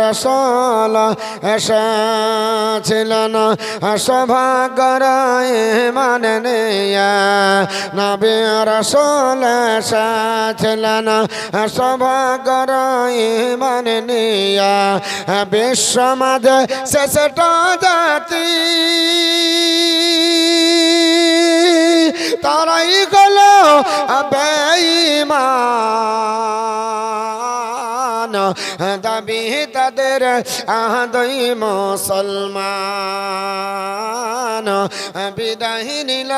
রসল এসেছিলেন সভাগর মান নবী রসল এসেছিলেন সভাগর মান নিয়া বিশ্ব মাঝে শেষটা জাতি। তারাই গেল দাবি তাদের আহাদই মুসলমান। বিদায় নিল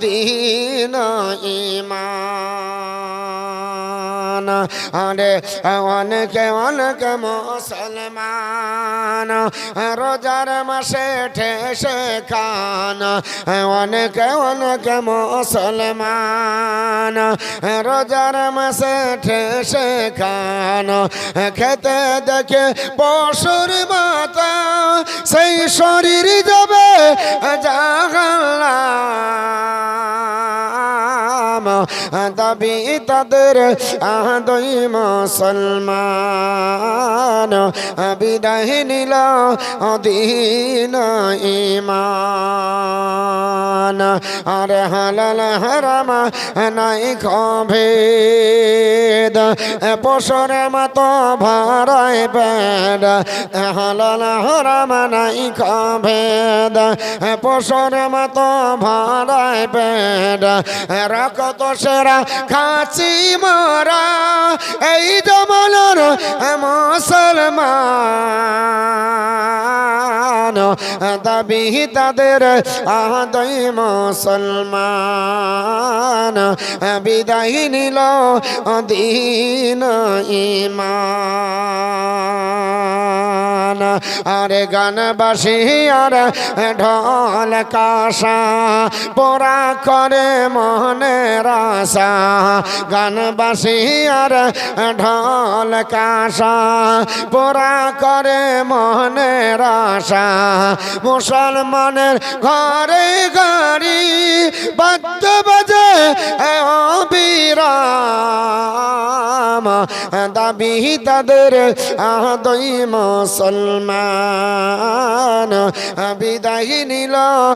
দিন ইমান। আরে অনেকে অনেকে মুসলমান, রোজার মাসে ঠেসে খান। অনেকে অনেকে মুসলমান, রোজার মাসে ঠেসে খান। খেতে দেখে পশুর মাতা সেই শরীর যাবে জাগালাম দাবি তাদের আদই মুসলমান, বিদায় নিল দিন ইমান আরে হালাল হারাম, নাই খভেদ পশর মত ভারায় বেদ হালাল হারাম, নাই খভেদ পশর মত ভারায় বেদ রকত সেরা খাচি মরা এই জমানোর মুসলমান। দাবি তাদের আদই মুসলমান। বিদায় নিল দিন ইমান। আরে গান বাসি, আর ঢল কাশা, পোড়া করে মনের আশা গান বাসি, আর ঢল কাশা, পোড়া করে মনের আশা মুসলমানের ঘরে গাড়ি বাদ্য বাজে অবিরাম দাবি তাদের আদই মুসলমান বিদায় নিল।